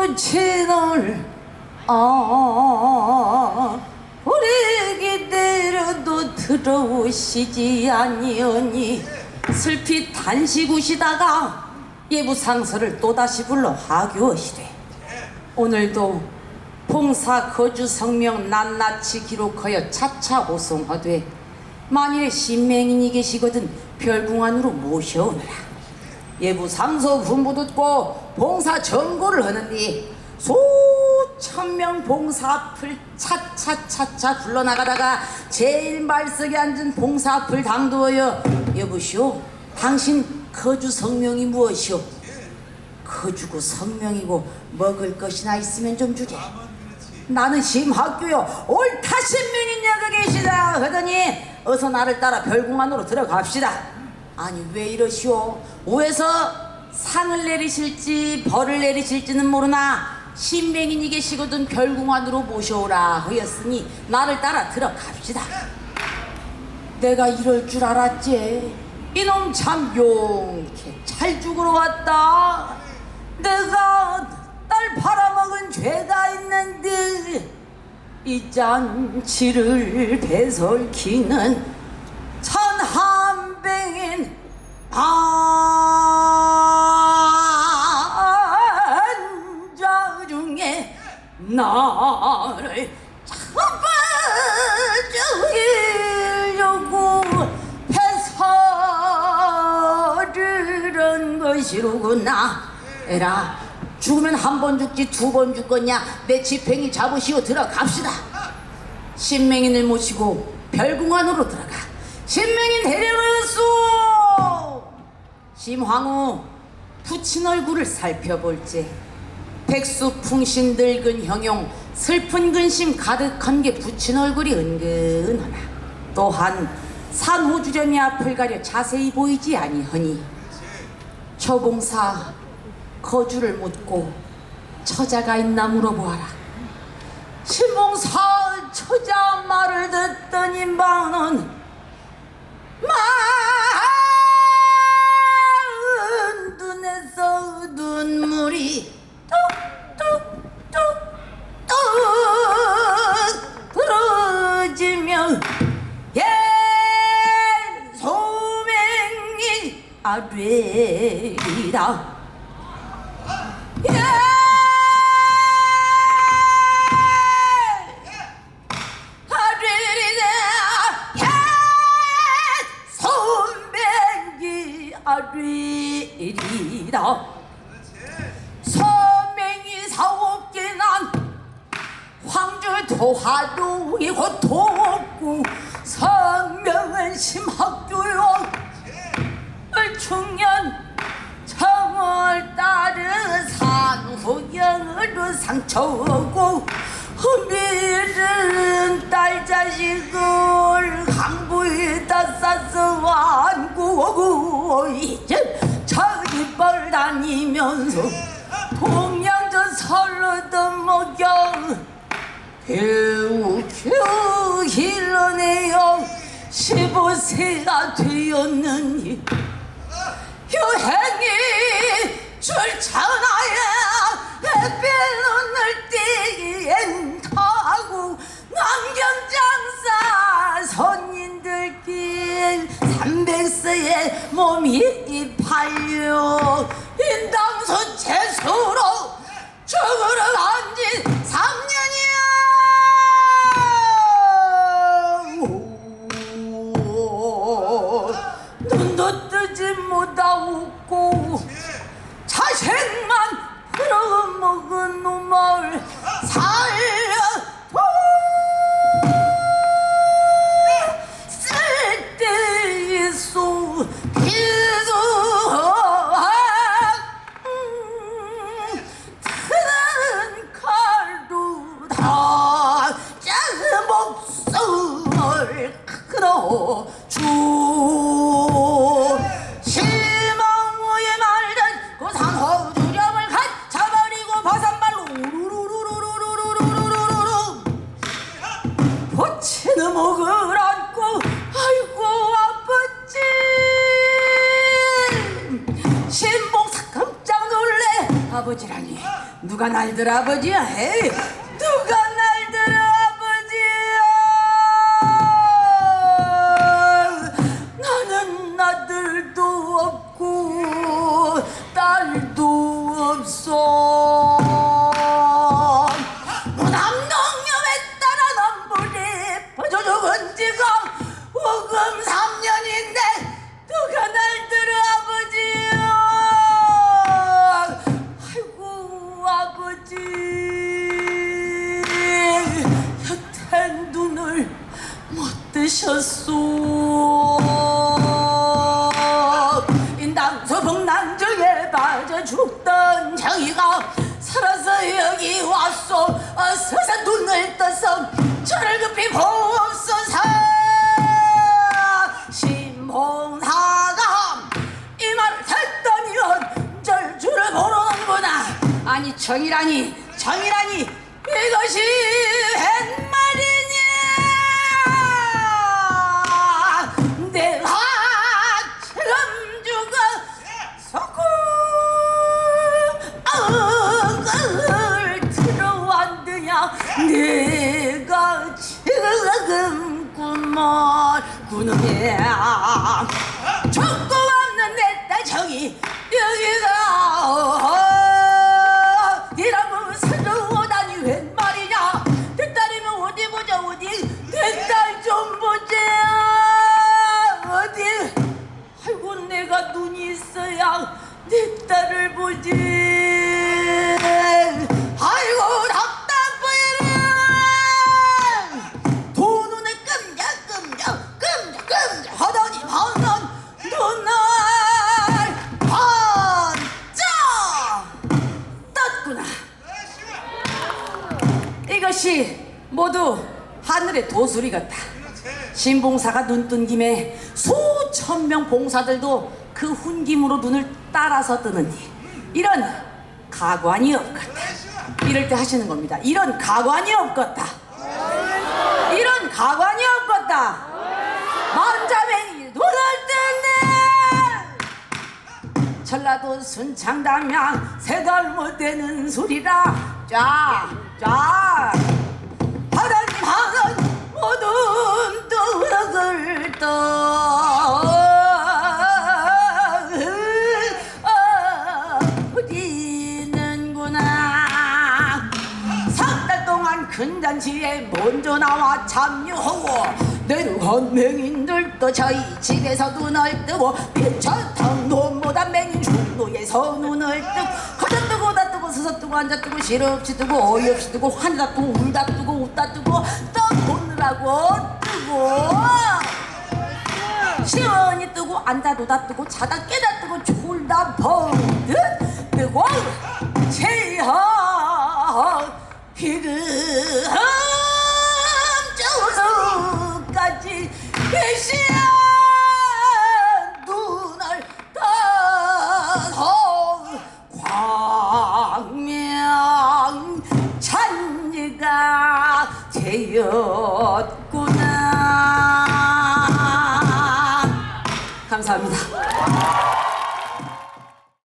부친을 아 우리 기대로도 들어오시지 아니오니 슬피 단식우시다가 예부상서를 또다시 불러 하교하시되 오늘도 봉사 거주 성명 낱낱이 기록하여 차차 호송하되 만일에 신명인이 계시거든 별궁안으로 모셔오느라 예부 상소 분부 듣고 봉사 전고를 하는디 수천 명 봉사 앞을 차차차차 불러나가다가 제일 말석에 앉은 봉사 앞을 당도하여 여보시오 당신 거주 성명이 무엇이오? 거주고 성명이고 먹을 것이나 있으면 좀 주게. 나는 심학교요 옳다 신명인 여가 계시다 하더니 어서 나를 따라 별궁안으로 들어갑시다 아니 왜 이러시오? 위에서 상을 내리실지 벌을 내리실지는 모르나 신명인이 계시거든 별궁안으로 모셔오라 하였으니 나를 따라 들어갑시다. 내가 이럴 줄 알았지. 이놈 참 용케 잘 죽으러 왔다. 내가 딸 팔아먹은 죄가 있는데 이 잔치를 배설키는 중에 나를 잡아주려고 한 것이로구나. 에라 죽으면 한 번 죽지 두 번 죽겠냐? 내 지팽이 잡으시오 들어갑시다. 신명인을 모시고 별궁안으로 들어가. 신명인 데려오 소 심황후 부친 얼굴을 살펴볼지. 백수 풍신 늙은 형용 슬픈 근심 가득한 게 부친 얼굴이 은근하나. 또한 산호주점이 앞을 가려 자세히 보이지 아니하니. 초봉사 거주를 묻고 처자가 있나 물어보아라. 신봉사 처자 말을 듣더니 마는 마 아뢰리라. 소맹이 사옵게 난 황주 도화도이 고통없고 성명은 심학교요 중년 청을 따르 산후경으로 상처하고 흠비는 딸 자식을 강부에다 싸서 안구하고 이제 자기벌 다니면서 동양저 설러던 목경 겨우 길러내어 15세가 되었느니 여행이 출천하여 햇빛 눈을 띠기엔 타고 남경장사 손님들길 삼백세의 몸이 팔려 인당수 채수로 죽으러 간지 삼 주 실망후에 말든 그 상호 주점을 갓 잡아버리고 버선발로 우르르르르르르르르르르 버치는 목을 안고 아이고 아버지 신봉사 깜짝 놀래. 아버지라니. 3년이 누가 날들 아버지야? 에이 못 뜨셨소. 인당 서 북난중에 빠져 죽던 장이가 살아서 여기 왔소. 어 서서 눈을 떠서 저를 급히 보옵소서. 신봉사가 이 말을 듣더니 어쩔 줄을 모르는구나. 아니 정이라니 정이라니. 이것이 웬 지금 꿈을 꾸느냐 죽고 없는 내 딸 정이 여기가 하늘의 도수리 같다 신봉사가 눈 뜬 김에 수천 명 봉사들도 그 훈김으로 눈을 따라서 뜨느니 이런 가관이 없겠다. 이럴 때 하시는 겁니다. 이런 가관이 없겠다. 이런 가관이 없겠다. 만자맹이 눈을 뜨네. 전라도 순창담양 세달 못 되는 소리라 쫙 쫙. 모든 떡을 떠리는구나. 석 달 동안 큰 잔치에 먼저 나와 참여하고 내려간 맹인들도 저희 집에서 눈을 뜨고 비천탕 논보다 맹인 중도에서 눈을 뜨고 거저 뜨고 오다 뜨고 서서 뜨고 앉아 뜨고 실없이 뜨고 어이없이 뜨고 환다 뜨고 울다 뜨고 웃다 뜨고 떠보느라고 뜨고. 시원히 뜨고 앉아도 다 뜨고 자다 깨다 뜨고 졸다 벙